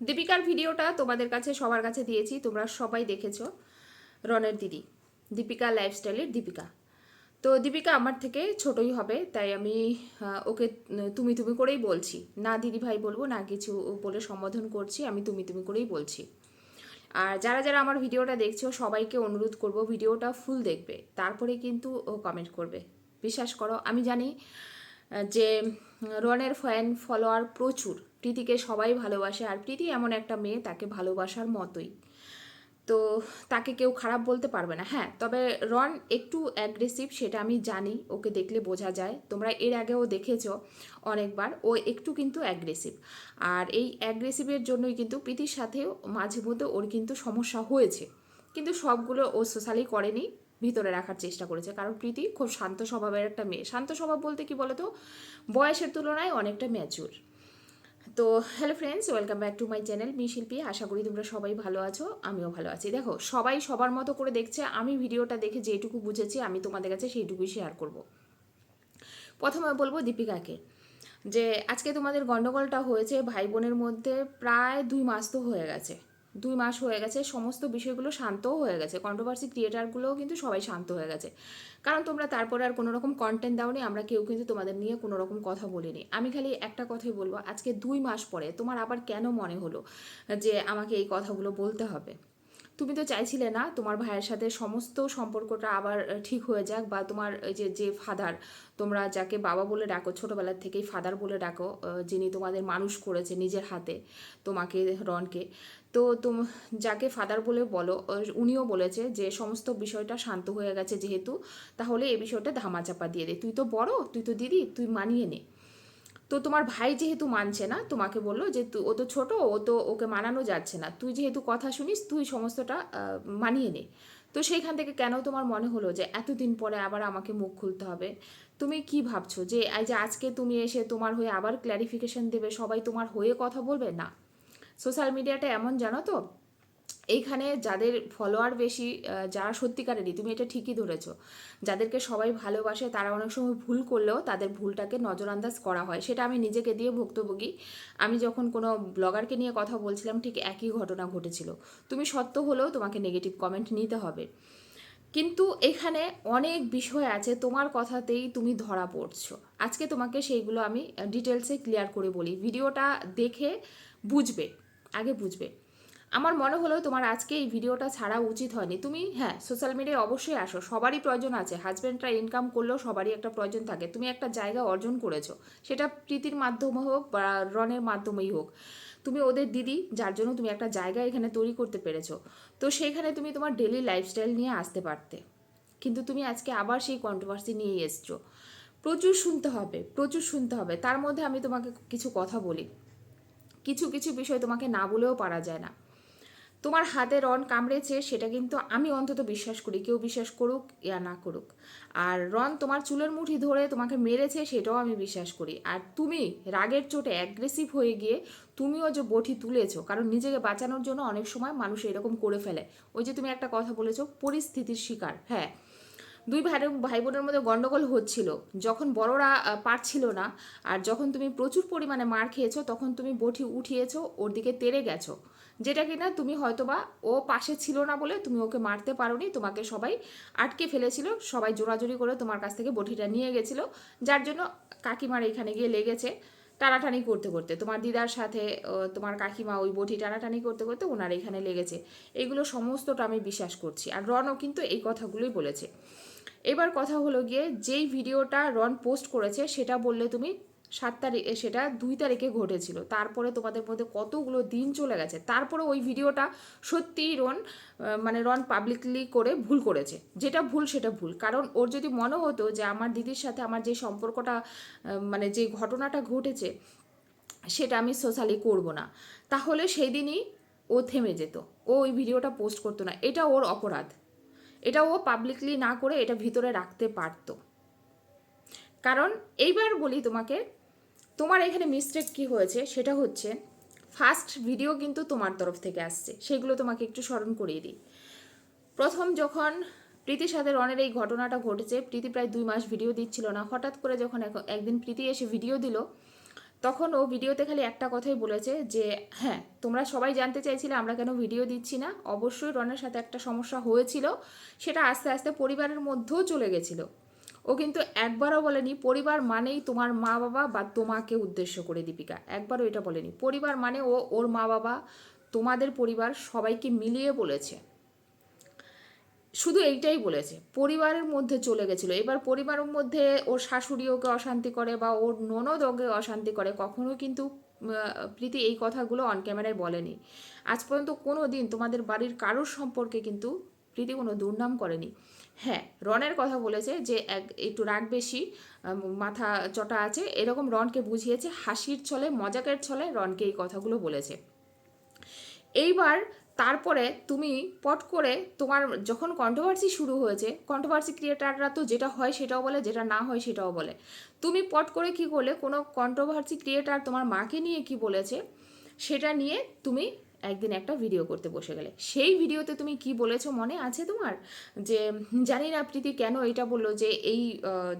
দীপিকার ভিডিওটা তোমাদের কাছে, সবার কাছে দিয়েছি, তোমরা সবাই দেখেছ। রনের দিদি, দীপিকা লাইফস্টাইলের দীপিকা। তো দীপিকা আমার থেকে ছোটই হবে, তাই আমি ওকে, তুমি তুমি করেই বলছি। না দিদি ভাই বলব, না কিছু বলে সম্বোধন করছি, আমি তুমি তুমি করেই বলছি। আর যারা যারা আমার ভিডিওটা দেখছ, সবাইকে অনুরোধ করব, ভিডিওটা ফুল দেখবে, তারপরে কিন্তু ও কমেন্ট করবে। বিশ্বাস করো, আমি জানি যে রনের ফ্যান ফলোয়ার প্রচুর। প্রীতিকে সবাই ভালোবাসে আর প্রীতি এমন একটা মেয়ে তাকে ভালোবাসার মতোই। তো তাকে কেউ খারাপ বলতে পারবে না। হ্যাঁ তবে রন একটু অ্যাগ্রেসিভ সেটা আমি জানি, ওকে দেখলে বোঝা যায়। তোমরা এর আগেও দেখেছ অনেকবার, ও একটু কিন্তু অ্যাগ্রেসিভ আর এই অ্যাগ্রেসিভের জন্যই কিন্তু প্রীতির সাথেও মাঝে মধ্যে ওর কিন্তু সমস্যা হয়েছে। কিন্তু সবগুলো ও সোশ্যালি করেনি, ভিতরে রাখার চেষ্টা করেছে। কারণ প্রীতি খুব শান্ত স্বভাবের একটা মেয়ে। শান্ত স্বভাব বলতে কি বলতো? বয়সের তুলনায় অনেকটা ম্যাচুর তো hello friends welcome back to my channel me Shilpi আশা করি তোমরা সবাই ভালো আছো, আমিও ভালো আছি। দেখো, সবাই সবার মতো করে দেখছে, আমি ভিডিওটা দেখে যেটুকু বুঝেছি, আমি তোমাদের কাছে সেইটুকুই শেয়ার করব। প্রথমে বলব দীপিকাকে, যে আজকে তোমাদের গণ্ডগোলটা হয়েছে ভাই বোনের মধ্যে প্রায় দুই মাস তো হয়ে গেছে। দুই মাস হয়ে গেছে, সমস্ত বিষয়গুলো শান্তও হয়ে গেছে। কন্ট্রোভার্সি ক্রিয়েটারগুলোও কিন্তু সবাই শান্ত হয়ে গেছে। কারণ তোমরা তারপরে আর কোনো রকম কন্টেন্ট দাওনি, আমরা কেউ কিন্তু তোমাদের নিয়ে কোনো রকম কথা বলিনি। আমি খালি একটা কথাই বলব, আজকে দুই মাস পরে তোমার আবার কেন মনে হলো যে আমাকে এই কথাগুলো বলতে হবে? তুমি তো চাইছিলে না তোমার ভাইয়ের সাথে সমস্ত সম্পর্কটা আবার ঠিক হয়ে যাক বা তোমার যে যে ফাদার তোমরা যাকে বাবা বলে ডাকো ছোটোবেলার থেকেই ফাদার বলে ডাকো যিনি তোমাদের মানুষ করেছে নিজের হাতে, তোমাকে, রনকে। তো তুম, যাকে ফাদার বলে বলো উনিও বলেছে যে সমস্ত বিষয়টা শান্ত হয়ে গেছে যেহেতু, তাহলে এই বিষয়টা ধামাচাপা দিয়ে দে। তুই তো বড়, তুই তো দিদি, তুই মানিয়ে নে। তো তোমার ভাই যেহেতু মানছে না, তোমাকে বলল যে ও তো ছোট, ও তো ওকে মানানো যাচ্ছে না। তুই যেহেতু কথা শুনিস, তুই সমস্তটা মানিয়ে নে। তো সেইখান থেকে কেন তোমার মনে হলো যে এতদিন পরে আবার আমাকে মুখ খুলতে হবে? তুমি কি ভাবছ যে, এই যে আজকে তুমি এসে তোমার হয়ে আবার ক্ল্যারিফিকেশন দেবে, সবাই তোমার হয়ে কথা বলবে? না। সোশ্যাল মিডিয়াটা এমন জানো তো এইখানে যাদের ফলোয়ার বেশি যারা সত্যিকারেরই তুমি এটা ঠিকই ধরেছো। যাদেরকে সবাই ভালোবাসে, তারা অনেক সময় ভুল করলেও তাদের ভুলটাকে নজরআন্দাজ করা হয়। সেটা আমি নিজেকে দিয়ে ভুক্তভোগী। আমি যখন কোনো ব্লগারকে নিয়ে কথা বলছিলাম, ঠিক একই ঘটনা ঘটেছিল। তুমি সত্য হলেও তোমাকে নেগেটিভ কমেন্ট নিতে হবে। কিন্তু এখানে অনেক বিষয় আছে, তোমার কথাতেই তুমি ধরা পড়ছো। আজকে তোমাকে সেইগুলো আমি ডিটেলসে ক্লিয়ার করে বলি। ভিডিওটা দেখে বুঝবে, আগে বুঝবে। আমার মনে হলো তোমার আজকে এই ভিডিওটা ছাড়া উচিত হয়নি। তুমি হ্যাঁ সোশ্যাল মিডিয়ায় অবশ্যই আসো। সবারই প্রয়োজন আছে। হাজব্যান্ডরা ইনকাম করলেও সবারই একটা প্রয়োজন থাকে। তুমি একটা জায়গা অর্জন করেছ। সেটা প্রীতির মাধ্যমে হোক বা রনের মাধ্যমেই হোক। তুমি ওদের দিদি, যার জন্য তুমি একটা জায়গা এখানে তৈরি করতে পেরেছ। তো সেখানে তুমি তোমার ডেলি লাইফস্টাইল নিয়ে আসতে পারতে। কিন্তু তুমি আজকে আবার সেই কন্ট্রোভার্সি নিয়ে এসছো। প্রচুর শুনতে হবে, প্রচুর শুনতে হবে। তার মধ্যে আমি তোমাকে কিছু কথা বলি। কিছু কিছু বিষয় তোমাকে না বলেও পারা যায় না। তোমার হাতে রন কামড়েছে, সেটা কিন্তু আমি অন্তত বিশ্বাস করি। কেউ বিশ্বাস করুক ইয়া না করুক। আর রন তোমার চুলের মুঠি ধরে তোমাকে মেরেছে, সেটাও আমি বিশ্বাস করি। আর তুমি রাগের চোটে অ্যাগ্রেসিভ হয়ে গিয়ে তুমিও যে বটি তুলেছো, কারণ নিজেকে বাঁচানোর জন্য অনেক সময় মানুষ এরকম করে ফেলে। ওই যে তুমি একটা কথা বলেছ, পরিস্থিতির শিকার। হ্যাঁ দুই ভাই ভাই বোনের মধ্যে গন্ডগোল হচ্ছিল। যখন বড়রা পারছিল না, আর যখন তুমি প্রচুর পরিমাণে মার খেয়েছো, তখন তুমি বটি উঠিয়েছো, ওর দিকে তেড়ে গেছো। যেটা কিনা তুমি হয়তোবা ও পাশে ছিল না বলে তুমি ওকে মারতে পারোনি, তোমাকে সবাই আটকে ফেলেছিল, সবাই জোরাজোরি করে তোমার কাছ থেকে বটিটা নিয়ে গেছিল, যার জন্য কাকিমার এখানে গিয়ে লেগেছে টানাটানি করতে করতে। তোমার দিদার সাথে তোমার কাকিমা ওই বটি টানাটানি করতে করতে ওনার এখানে লেগেছে। এগুলো সমস্তটা আমি বিশ্বাস করছি। আর রনও কিন্তু এই কথাগুলোই বলেছে। এবার কথা হলো গিয়ে যেই ভিডিওটা রন পোস্ট করেছে সেটা বললে তুমি সাত তারিখ সেটা দুই তারিখে ঘটেছিল। তারপরে তোমাদের মধ্যে কতগুলো দিন চলে গেছে, তারপরে ওই ভিডিওটা সত্যিই রন মানে রন পাবলিকলি করে ভুল করেছে। যেটা ভুল, সেটা ভুল। কারণ ওর যদি মনে হতো যে আমার দিদির সাথে আমার যে সম্পর্কটা মানে যে ঘটনাটা ঘটেছে, সেটা আমি সোশ্যালি করব না। তাহলে সেই দিনই ও থেমে যেত। ও ওই ভিডিওটা পোস্ট করতো না। এটা ওর অপরাধ। এটা ও পাবলিকলি না করে এটা ভিতরে রাখতে পারতো। কারণ এইবার বলি তোমাকে তোমার এখানে মিস্টেক কি হয়েছে? সেটা হচ্ছে ফার্স্ট ভিডিও কিন্তু তোমার তরফ থেকে আসছে। সেগুলো তোমাকে একটু স্মরণ করিয়ে দিই। প্রথম যখন প্রীতির সাথে রনের এই ঘটনাটা ঘটেছে, প্রীতি প্রায় দুই মাস ভিডিও দিচ্ছিল না। হঠাৎ করে যখন এক- একদিন প্রীতি এসে ভিডিও দিল, তখন ও ভিডিওতে খালি একটা কথাই বলেছে যে হ্যাঁ তোমরা সবাই জানতে চাইছিলে আমরা কেন ভিডিও দিচ্ছি না। অবশ্যই রনের সাথে একটা সমস্যা হয়েছিল। সেটা আস্তে আস্তে পরিবারের মধ্যেও চলে গেছিল। ও কিন্তু একবারও বলেনি, পরিবার মানেই তোমার মা বাবা বা তোমাকে উদ্দেশ্য করে দীপিকা। একবারও এটা বলেনি। পরিবার মানে ও, ওর মা বাবা তোমাদের পরিবার সবাইকে মিলিয়ে বলেছে। শুধু এইটাই বলেছে, পরিবারের মধ্যে চলে গেছিল। এবার পরিবারের মধ্যে ওর শাশুড়ি ওকে অশান্তি করে বা ওর ননদ ওকে অশান্তি করে, কখনো কিন্তু প্রীতি এই কথাগুলো অন ক্যামেরায় বলেনি। আজ পর্যন্ত কোনো দিন তোমাদের বাড়ির কারোর সম্পর্কে কিন্তু প্রীতি কোনো দুর্নাম করেনি। হ্যাঁ রনের কথা বলেছে যে এক, একটু রাগ বেশি মাথা চটা আছে, এরকম রনকে বুঝিয়েছে, হাসির ছলে, মজাকের ছলে রনকে এই কথাগুলো বলেছে। এইবার তারপরে তুমি পট করে তোমার যখন কন্ট্রোভার্সি শুরু হয়েছে কন্ট্রোভার্সি ক্রিয়েটাররা তো যেটা হয় সেটাও বলে, যেটা না হয় সেটাও বলে। তুমি পট করে কি করলে, কোনো কন্ট্রোভার্সি ক্রিয়েটার তোমার মাকে নিয়ে কি বলেছে, সেটা নিয়ে তুমি একদিন একটা ভিডিও করতে বসে গেলে। সেই ভিডিওতে তুমি কি বলেছ মনে আছে তোমার? যে, জানি না প্রীতি কেন এটা বলল যে, এই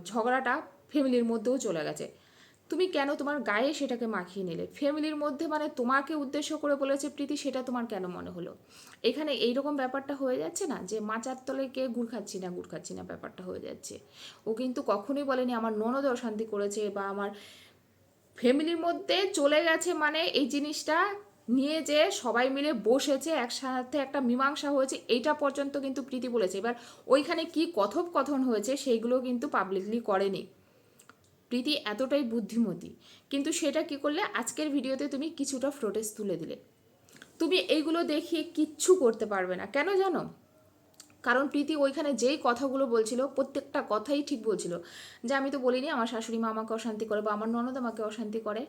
ঝগড়াটা ফ্যামিলির মধ্যেও চলে গেছে। তুমি কেন তোমার গায়ে সেটাকে মাখিয়ে নিলে? ফ্যামিলির মধ্যে মানে তোমাকে উদ্দেশ্য করে বলেছে প্রীতি, সেটা তোমার কেন মনে হলো? এখানে এইরকম ব্যাপারটা হয়ে যাচ্ছে না যে, মাচার তলে কে গুড় খাচ্ছি না গুড় খাচ্ছি না ব্যাপারটা হয়ে যাচ্ছে। ও কিন্তু কখনোই বলেনি আমার ননদ অশান্তি করেছে বা আমার ফ্যামিলির মধ্যে চলে গেছে মানে এই জিনিসটা নিয়ে যে সবাই মিলে বসেছে, একসাথে একটা মীমাংসা হয়েছে, এইটা পর্যন্ত কিন্তু প্রীতি বলেছে। এবার ওইখানে কি কথোপকথন হয়েছে সেইগুলো কিন্তু পাবলিকলি করেনি। প্রীতি এতটাই বুদ্ধিমতী। কিন্তু সেটা কি করলে? আজকের ভিডিওতে তুমি কিছুটা ফ্রোটেজ তুলে দিলে। তুমি এইগুলো দেখিয়ে কিচ্ছু করতে পারবে না। কেন জানো? কারণ প্রীতি ওইখানে যেই কথাগুলো বলছিল, প্রত্যেকটা কথাই ঠিক বলছিল। যে আমি তো বলিনি, আমার শাশুড়ি মা আমাকে অশান্তি করে বা আমার ননদ আমাকে অশান্তি করে।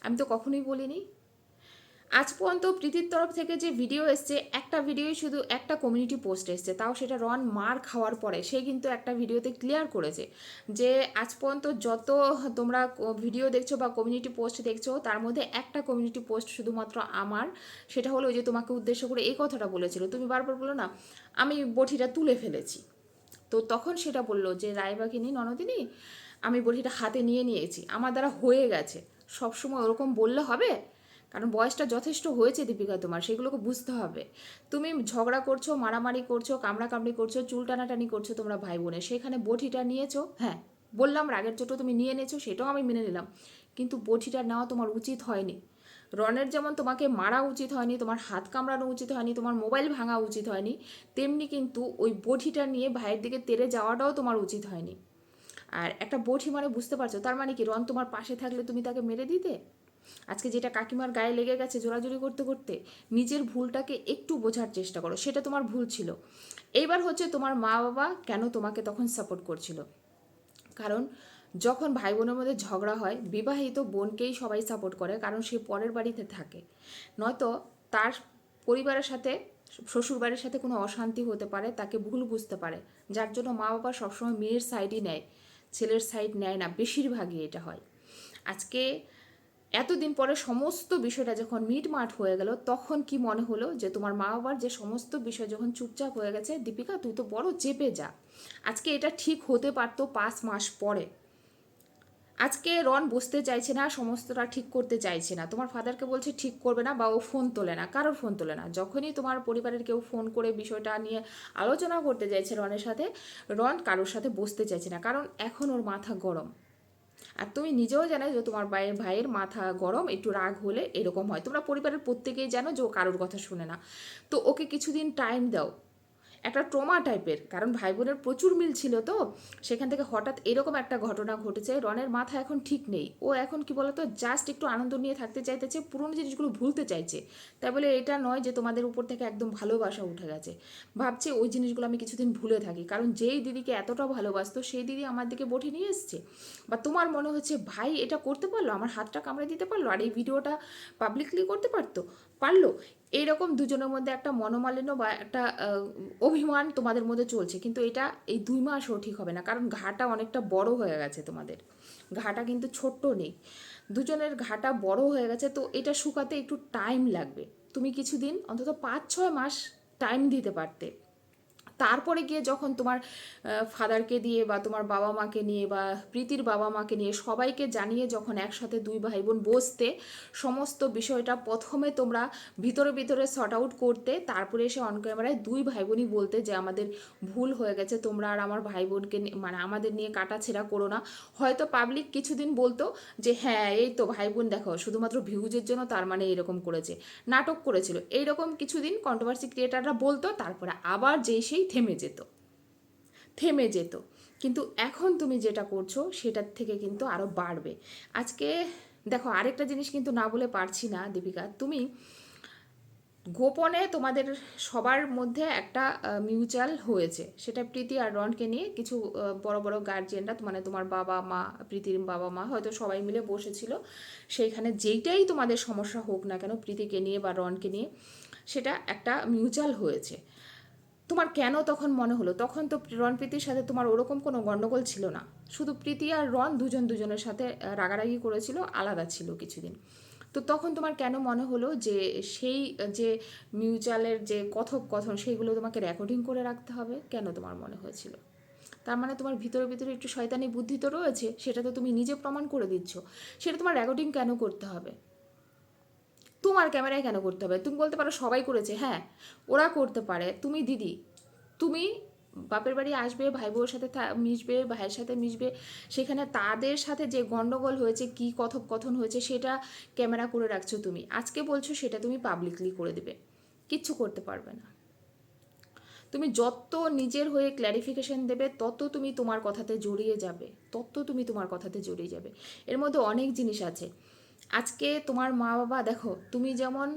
আমি তো কখনোই বলিনি। আজ পর্যন্ত প্রীতির তরফ থেকে যে ভিডিও এসছে, একটা ভিডিওই শুধু একটা কমিউনিটি পোস্ট এসছে। তাও সেটা রন মার খাওয়ার পরে সে কিন্তু একটা ভিডিওতে ক্লিয়ার করেছে যে আজ পর্যন্ত যত তোমরা ভিডিও দেখছ বা কমিউনিটি পোস্ট দেখছ, তার মধ্যে একটা কমিউনিটি পোস্ট শুধুমাত্র আমার। সেটা হলো যে তোমাকে উদ্দেশ্য করে এই কথাটা বলেছিল। তুমি বারবার বলো না, আমি বটিটা তুলে ফেলেছি। তো তখন সেটা বলল যে রায়বাঘিনী ননদিনী, আমি বটিটা হাতে নিয়ে নিয়েছি। আমার দ্বারা হয়ে গেছে। সবসময় ওরকম বললে হবে? কারণ বয়সটা যথেষ্ট হয়েছে দীপিকা তোমার, সেগুলোকে বুঝতে হবে। তুমি ঝগড়া করছ, মারামারি করছ, কামড়াকামড়ি করছ, চুল টানাটানি করছ তোমরা ভাই বোনে সেখানে বটিটা নিয়েছো? হ্যাঁ বললাম রাগের চোটও তুমি নিয়ে নিয়েছো সেটাও আমি মেনে নিলাম। কিন্তু বটিটা নেওয়া তোমার উচিত হয়নি। রনের যেমন তোমাকে মারা উচিত হয়নি, তোমার হাত কামড়ানো উচিত হয়নি, তোমার মোবাইল ভাঙা উচিত হয়নি, তেমনি কিন্তু ওই বটিটা নিয়ে ভাইয়ের দিকে তেরে যাওয়াটাও তোমার উচিত হয়নি। আর একটা বটি মানে বুঝতে পারছ, তার মানে কি রন তোমার পাশে থাকলে তুমি তাকে মেরে দিতে? আজকে যেটা কাকিমার গায়ে লেগে গেছে জোরাজুরি করতে করতে, নিজের ভুলটাকে একটু বোঝার চেষ্টা করো। সেটা তোমার ভুল ছিল। এইবার হচ্ছে তোমার মা বাবা কেন তোমাকে তখন সাপোর্ট করছিল? কারণ যখন ভাই বোনের মধ্যে ঝগড়া হয়, বিবাহিত বোনকেই সবাই সাপোর্ট করে, কারণ সে পরের বাড়িতে থাকে। নয়তো তার পরিবারের সাথে, শ্বশুরবাড়ির সাথে কোনো অশান্তি হতে পারে, তাকে ভুল বুঝতে পারে। যার জন্য মা বাবা সবসময় মেয়ের সাইডই নেয়, ছেলের সাইড নেয় না, বেশিরভাগই এটা হয়। আজকে এতদিন পরে সমস্ত বিষয়টা যখন মিটমাট হয়ে গেল, তখন কি মনে হলো যে তোমার মা বাবার যে সমস্ত বিষয় যখন চুপচাপ হয়ে গেছে, দীপিকা তুই তো বড় চেপে যা। আজকে এটা ঠিক হতে পারতো পাঁচ মাস পরে। আজকে রন বসতে চাইছে না, সমস্তটা ঠিক করতে চাইছে না। তোমার ফাদারকে বলছে ঠিক করবে না বা ও ফোন তোলে না, কারোর ফোন তোলে না। যখনই তোমার পরিবারের কেউ ফোন করে বিষয়টা নিয়ে আলোচনা করতে চাইছে রনের সাথে, রন কারোর সাথে বসতে চাইছে না, কারণ এখন ওর মাথা গরম। আর তুমি নিজেও জানো যে তোমার ভাইয়ের ভাইয়ের মাথা গরম, একটু রাগ হলে এরকম হয়। তোমরা পরিবারের প্রত্যেকেই জানো যে ও কারোর কথা শুনে না। তো ওকে কিছুদিন টাইম দাও। একটা ট্রমা টাইপের, কারণ ভাই বোনের প্রচুর মিল ছিল তো, সেখান থেকে হঠাৎ এরকম একটা ঘটনা ঘটেছে, রনের মাথা এখন ঠিক নেই। ও এখন কি বলতো জাস্ট একটু আনন্দ নিয়ে থাকতে চাইতেছে, পুরনো জিনিসগুলো ভুলতে চাইছে। তাই বলে এটা নয় যে তোমাদের উপর থেকে একদম ভালোবাসা উঠে গেছে। ভাবছে ওই জিনিসগুলো আমি কিছুদিন ভুলে থাকি, কারণ যেই দিদিকে এতটা ভালোবাসতো, সেই দিদি আমার দিকে বটি নিয়ে এসছে। বা তোমার মনে হচ্ছে, ভাই, এটা করতে পারল? আমার হাতটা কামড়ে দিতে পারল? আর এই ভিডিওটা পাবলিকলি করতে পারতো? পারল। এইরকম দুজনের মধ্যে একটা মনোমালিন্য বা একটা অভিমান তোমাদের মধ্যে চলছে। কিন্তু এটা এই দুই মাসও ঠিক হবে না। কারণ ঘাটা অনেকটা বড় হয়ে গেছে তোমাদের। ঘাটা কিন্তু ছোট্ট নেই। দুজনের ঘাটা বড় হয়ে গেছে, তো এটা শুকাতে একটু টাইম লাগবে। তুমি কিছুদিন অন্তত পাঁচ ছয় মাস টাইম দিতে পারতে। তারপরে গিয়ে যখন তোমার ফাদারকে দিয়ে বা তোমার বাবা মাকে নিয়ে বা প্রীতির বাবা মাকে নিয়ে সবাইকে জানিয়ে যখন একসাথে দুই ভাই বোন বসতে সমস্ত বিষয়টা প্রথমে তোমরা ভিতরে ভিতরে শর্ট আউট করতে, তারপরে এসে অন ক্যামেরায় দুই ভাই বোনই বলতে যে আমাদের ভুল হয়ে গেছে, তোমরা আর আমার ভাই বোনকে মানে আমাদের নিয়ে কাটাছেড়া করো না। হয়তো পাবলিক কিছুদিন বলতো যে হ্যাঁ এই তো ভাই বোন দেখো, শুধুমাত্র ভিউজের জন্য তার মানে এরকম করেছে, নাটক করেছিল। এইরকম কিছুদিন কন্ট্রোভার্সি ক্রিয়েটাররা বলতো, তারপরে আবার যেই সেই থেমে যেত। থেমে যেত। কিন্তু এখন তুমি যেটা করছ, সেটার থেকে কিন্তু আরও বাড়বে। আজকে দেখো, আরেকটা জিনিস কিন্তু না বলে পারছি না, দীপিকা। তুমি গোপনে তোমাদের সবার মধ্যে একটা মিউচুয়াল হয়েছে। সেটা প্রীতি আর রনকে নিয়ে কিছু বড় বড় গার্জিয়ানরা মানে তোমার বাবা মা, প্রীতির বাবা মা, হয়তো সবাই মিলে বসেছিল। সেইখানে যেইটাই তোমাদের সমস্যা হোক না কেন, প্রীতিকে নিয়ে বা রনকে নিয়ে, সেটা একটা মিউচুয়াল হয়েছে। তোমার কেন তখন মনে হলো? তখন তো রন প্রীতির সাথে তোমার ওরকম কোনো গণ্ডগোল ছিল না। শুধু প্রীতি আর রন দুজন দুজনের সাথে রাগারাগি করেছিল, আলাদা ছিল কিছুদিন। তো তখন তোমার কেন মনে হলো যে সেই, যে মিউচুয়ালের যে কথোপকথন, সেইগুলো তোমাকে রেকর্ডিং করে রাখতে হবে? কেন তোমার মনে হয়েছিল? তার মানে তোমার ভিতরে ভিতরে একটু শয়তানি বুদ্ধি তো রয়েছে, সেটা তো তুমি নিজে প্রমাণ করে দিচ্ছ। সেটা তোমার রেকর্ডিং কেন করতে হবে? তোমার ক্যামেরায় কেন করতে হবে? তুমি বলতে পারো সবাই করেছে হ্যাঁ ওরা করতে পারে। তুমি দিদি, তুমি বাপের বাড়ি আসবে ভাই বউর সাথে মিশবে, ভাইয়ের সাথে মিশবে, সেখানে তাদের সাথে যে গণ্ডগোল হয়েছে, কি কথোপকথন হয়েছে, সেটা ক্যামেরা করে রাখছো তুমি। আজকে বলছো সেটা তুমি পাবলিকলি করে দেবে। কিচ্ছু করতে পারবে না। তুমি যত নিজের হয়ে ক্ল্যারিফিকেশন দেবে, তত তুমি তোমার কথাতে জড়িয়ে যাবে, তত তুমি তোমার কথাতে জড়িয়ে যাবে। এর মধ্যে অনেক জিনিস আছে। আজকে তোমার মা বাবা দেখো, তুমি যেমন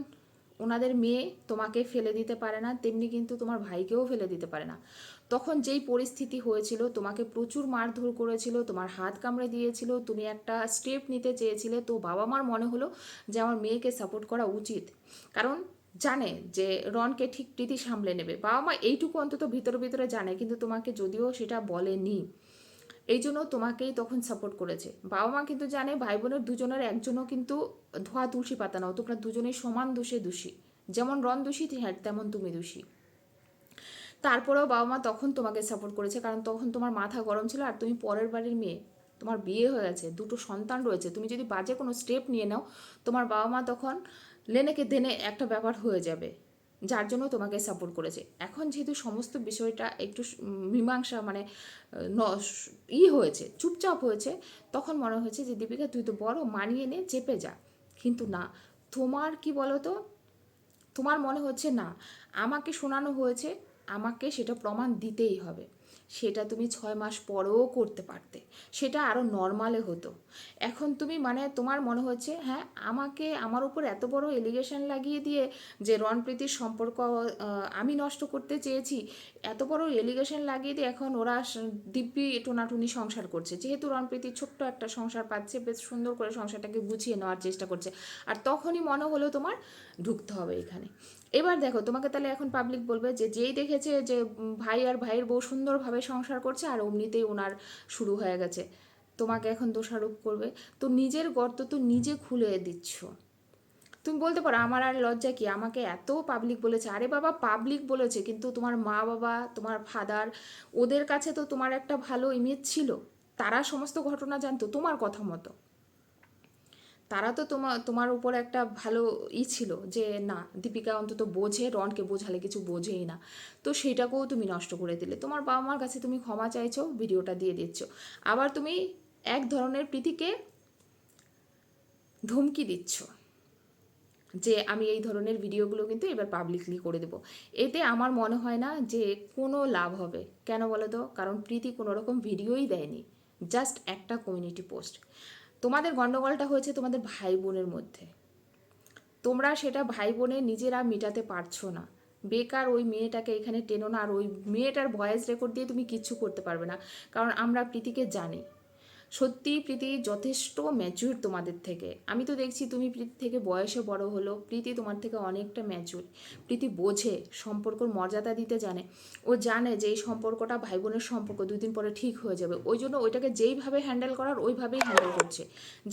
ওনাদের মেয়ে, তোমাকে ফেলে দিতে পারে না, তেমনি কিন্তু তোমার ভাইকেও ফেলে দিতে পারে না। তখন যেই পরিস্থিতি হয়েছিল, তোমাকে প্রচুর মারধর করেছিল, তোমার হাত কামড়ে দিয়েছিল, তুমি একটা স্টেপ নিতে চেয়েছিলে, তো বাবা মার মনে হলো যে আমার মেয়েকে সাপোর্ট করা উচিত। কারণ জানে যে রনকে ঠিক প্রীতি সামলে নেবে। বাবা মা এইটুকু অন্তত ভিতরে ভিতরে জানে, কিন্তু তোমাকে যদিও সেটা বলেনি। এই জন্য তোমাকেই তখন সাপোর্ট করেছে। বাবা মা কিন্তু জানে ভাই বোনের দুজনের একজনও কিন্তু ধোয়া তুলসী পাতা নাও তোমরা দুজনেই সমান দোষে দোষী। যেমন রন দোষী হ্যাঁ তেমন তুমি দোষী। তারপরেও বাবা মা তখন তোমাকে সাপোর্ট করেছে, কারণ তখন তোমার মাথা গরম ছিল আর তুমি পরের বাড়ির মেয়ে, তোমার বিয়ে হয়ে গেছে, দুটো সন্তান রয়েছে। তুমি যদি বাজে কোনো স্টেপ নিয়ে নাও, তোমার বাবা মা তখন লেনেকে দেনে একটা ব্যাপার হয়ে যাবে। যার জন্য তোমাকে সাপোর্ট করেছে। এখন যেহেতু সমস্ত বিষয়টা একটু মীমাংসা মানে ই হয়েছে, চুপচাপ হয়েছে, তখন মনে হয়েছে যে, দীপিকা, তুই তো বড়, মানিয়ে নে, চেপে যা। কিন্তু না, তোমার কি বলো তো তোমার মনে হচ্ছে না, আমাকে শোনানো হয়েছে, আমাকে সেটা প্রমাণ দিতেই হবে। সেটা তুমি ছয় মাস পরেও করতে পারতে। সেটা আরও নর্মালে হতো। এখন তুমি মানে তোমার মনে হচ্ছে হ্যাঁ আমাকে, আমার উপর এত বড় এলিগেশন লাগিয়ে দিয়ে যে রণপ্রীতির সম্পর্ক আমি নষ্ট করতে চেয়েছি, এত বড় এলিগেশন লাগিয়ে দিয়ে এখন ওরা দিব্যি টোনাটুনি সংসার করছে। যেহেতু রণপ্রীতি ছোট্ট একটা সংসার পাচ্ছে, বেশ সুন্দর করে সংসারটাকে গুছিয়ে নেওয়ার চেষ্টা করছে। আর তখনই মনে হলো তোমার ঢুকতে হবে এখানে। এবার দেখো, তোমাকে তাহলে এখন পাবলিক বলবে যে, যেই দেখেছে যে ভাই আর ভাইয়ের বউ সুন্দরভাবে সংসার করছে আর অমনিতেই ওনার শুরু হয়ে গেছে। তোমাকে এখন দোষারোপ করবে। তো নিজের গর্ত তো নিজে খুলে দিচ্ছ। তুমি বলতে পারো, আমার আর লজ্জা কি? আমাকে এত পাবলিক বলেছে। আরে বাবা পাবলিক বলেছে, কিন্তু তোমার মা বাবা, তোমার ফাদার ওদের কাছে তো তোমার একটা ভালো ইমেজ ছিল। তারা সমস্ত ঘটনা জানতো, তোমার কথা মতো। তারা তো তোমার তোমার উপর একটা ভালো ই ছিল যে, না, দীপিকা অন্তত বোঝে, রনকে বোঝালে কিছু বোঝেই না। তো সেটাকেও তুমি নষ্ট করে দিলে। তোমার বাবা মার কাছে তুমি ক্ষমা চাইছো, ভিডিওটা দিয়ে দিচ্ছ। আবার তুমি এক ধরনের প্রীতিকে ধমকি দিচ্ছ যে, আমি এই ধরনের ভিডিওগুলো কিন্তু এবার পাবলিকলি করে দেব। এতে আমার মনে হয় না যে, কোনো লাভ হবে। কেন বলো তো? কারণ প্রীতি কোনো রকম ভিডিওই দেয়নি। জাস্ট একটা কমিউনিটি পোস্ট তোমাদের গণ্ডগোলটা হয়েছে তোমাদের ভাই বোনের মধ্যে। তোমরা সেটা ভাই বোনে নিজেরা মেটাতে পারছ না। বেকার ওই মেয়েটাকে এখানে টেনো না, আর ওই মেয়েটার ভয়েস রেকর্ড দিয়ে তুমি কিচ্ছু করতে পারবে না। কারণ আমরা প্রীতিকে জানি। সত্যি প্রীতি যথেষ্ট ম্যাচিউর তোমাদের থেকে। আমি তো দেখছি তুমি প্রীতি থেকে বয়সে বড় হলো প্রীতি তোমার থেকে অনেকটা ম্যাচিউর প্রীতি বোঝে, সম্পর্কর মর্যাদা দিতে জানে। ও জানে যে এই সম্পর্কটা ভাই বোনের সম্পর্ক দুই দিন পরে ঠিক হয়ে যাবে। ওই জন্য ওইটাকে যেইভাবে হ্যান্ডেল করার, ওইভাবেই হ্যান্ডেল করছে।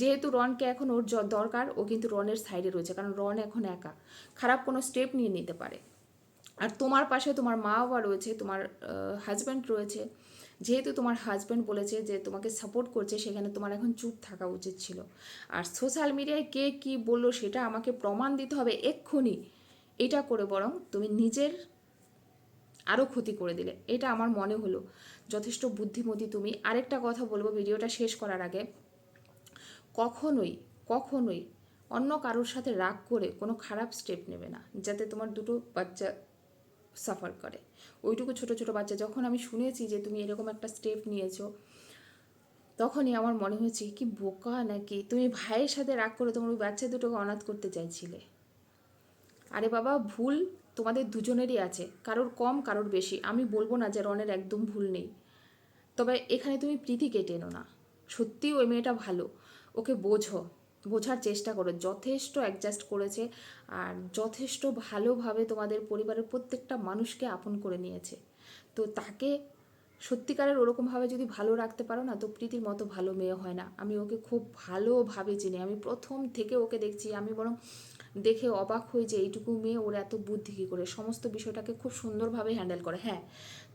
যেহেতু রনকে এখন ওর দরকার, ও কিন্তু রনের সাইডে রয়েছে, কারণ রন এখন একা। খারাপ কোনো স্টেপ নিয়ে নিতে পারে। আর তোমার পাশে তোমার মা বাবা রয়েছে, তোমার হাজব্যান্ড রয়েছে। যেহেতু তোমার হাজব্যান্ড বলেছে যে তোমাকে সাপোর্ট করছে, সেখানে তোমার এখন চুপ থাকা উচিত ছিল। আর সোশ্যাল মিডিয়ায় কে কি বলল সেটা আমাকে প্রমাণ দিতে হবে এক্ষুনি। এটা করে বরং তুমি নিজের আরও ক্ষতি করে দিলে। এটা আমার মনে হলো। যথেষ্ট বুদ্ধিমতী তুমি। আরেকটা কথা বলব ভিডিওটা শেষ করার আগে। কখনোই কখনোই অন্য কারোর সাথে রাগ করে কোনো খারাপ স্টেপ নেবে না। যাতে তোমার দুটো বাচ্চা সাফার করে। ওইটুকু ছোট ছোট বাচ্চা, যখন আমি শুনেছি যে তুমি এরকম একটা স্টেপ নিয়েছো, তখনই আমার মনে হয়েছে কি বোকা নাকি? তুমি ভাইয়ের সাথে রাগ করে তোমার ওই বাচ্চা দুটোকে অনাথ করতে চাইছিলে। আরে বাবা, ভুল তোমাদের দুজনেরই আছে, কারোর কম, কারোর বেশি। আমি বলব না যে রনের একদম ভুল নেই। তবে এখানে তুমি প্রীতিকে টেনো না। সত্যিই ওই মেয়েটা ভালো। ওকে বোঝো। বোঝার চেষ্টা করো, যথেষ্ট অ্যাডজাস্ট করেছে আর যথেষ্ট ভালোভাবে তোমাদের পরিবারের প্রত্যেকটা মানুষকে আপন করে নিয়েছে। তো তাকে সত্যিকারের ওরকমভাবে যদি ভালো রাখতে পারো না, তো প্রীতির মতো ভালো মেয়ে হয় না। আমি ওকে খুব ভালোভাবে চিনি। আমি প্রথম থেকে ওকে দেখছি, আমি বরং দেখে অবাক হই যে এইটুকু মেয়ে ওর এত বুদ্ধি কী করে? সমস্ত বিষয়টাকে খুব সুন্দরভাবে হ্যান্ডেল করে। হ্যাঁ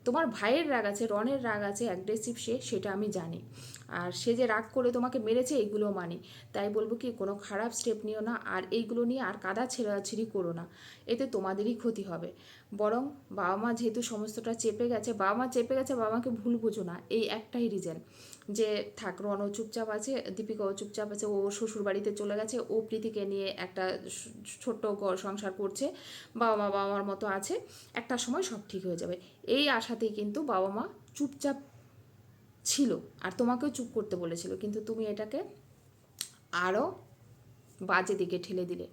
তোমার ভাইয়ের রাগ আছে, রনের রাগ আছে অ্যাগ্রেসিভ সে, সেটা আমি জানি। আর সে যে রাগ করে তোমাকে মেরেছে এইগুলো মানে। তাই বলব কি, কোনো খারাপ স্টেপ নিও না, আর এইগুলো নিয়ে আর কাদা ছেঁড়াছিড়ি করো না। এতে তোমাদেরই ক্ষতি হবে। বরং বাবা মা যেহেতু সমস্তটা চেপে গেছে, বাবা মা চেপে গেছে, বাবা মাকে ভুল বুঝো না। এই একটাই রিজন যে থাক, রনও চুপচাপ আছে, দীপিকাও চুপচাপ আছে, ও শ্বশুর বাড়িতে চলে গেছে, ও প্রীতিকে নিয়ে একটা ছোট্ট সংসার করছে, বাবা মা, বাবা মার মতো আছে, একটা সময় সব ঠিক হয়ে যাবে। এই আশাতেই কিন্তু বাবা মা চুপচাপ ছিল আর তোমাকেও চুপ করতে বলেছিল, কিন্তু তুমি এটাকে আরও বাজে দিকে ঠেলে দিলে।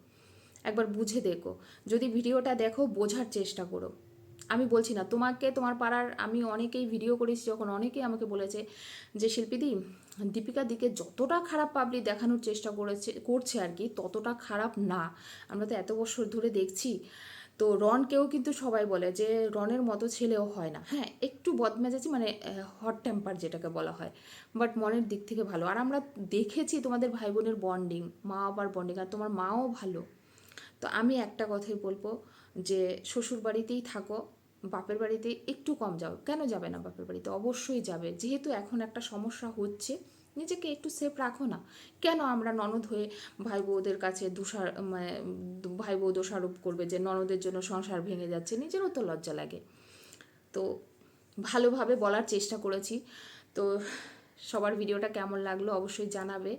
একবার বুঝে দেখো, যদি ভিডিওটা দেখো বোঝার চেষ্টা করো। আমি বলছি না, তোমাকে, তোমার পাড়ার আমি অনেকেই ভিডিও করেছি যখন অনেকেই আমাকে বলেছে যে শিল্পীদি দীপিকা দিকে যতটা খারাপ পাবলিক দেখানোর চেষ্টা করেছে, করছে আর কি, ততটা খারাপ না। আমরা তো এত বছর ধরে দেখছি তো রনকেও কিন্তু সবাই বলে যে রনের মতো ছেলেও হয় না। হ্যাঁ একটু বদমেজাজি মানে হট টেম্পার যেটাকে বলা হয়। বাট মনের দিক থেকে ভালো। আর আমরা দেখেছি তোমাদের ভাই বোনের বন্ডিং মা বাবার বন্ডিং আর তোমার মাও ভালো। তো আমি একটা কথাই বলব যে, শ্বশুর বাড়িতেই থাকো, বাপের বাড়িতে একটু কম যাও। কেন যাবে না বাপের বাড়িতে? অবশ্যই যাবে। যেহেতু এখন একটা সমস্যা হচ্ছে নিজেকে একটু সেফ রাখো না। কেন আমরা ননদ হয়ে ভাই বউদের কাছে দোষার মানে ভাই বউ দোষারোপ করবে যে ননদের জন্য সংসার ভেঙে যাচ্ছে, নিজেরও তো লজ্জা লাগে। তো ভালোভাবে বলার চেষ্টা করেছি। তো সবার ভিডিওটা কেমন লাগল অবশ্যই জানাবে।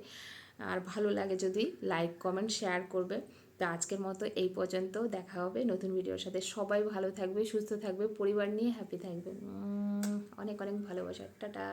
আর ভালো লাগে যদি লাইক কমেন্ট শেয়ার করবে। তো আজকের মতো এই পর্যন্ত দেখা হবে নতুন ভিডিওর সাথে। সবাই ভালো থাকবে, সুস্থ থাকবে, পরিবার নিয়ে হ্যাপি থাকবে। অনেক অনেক ভালোবাসা। টাটা।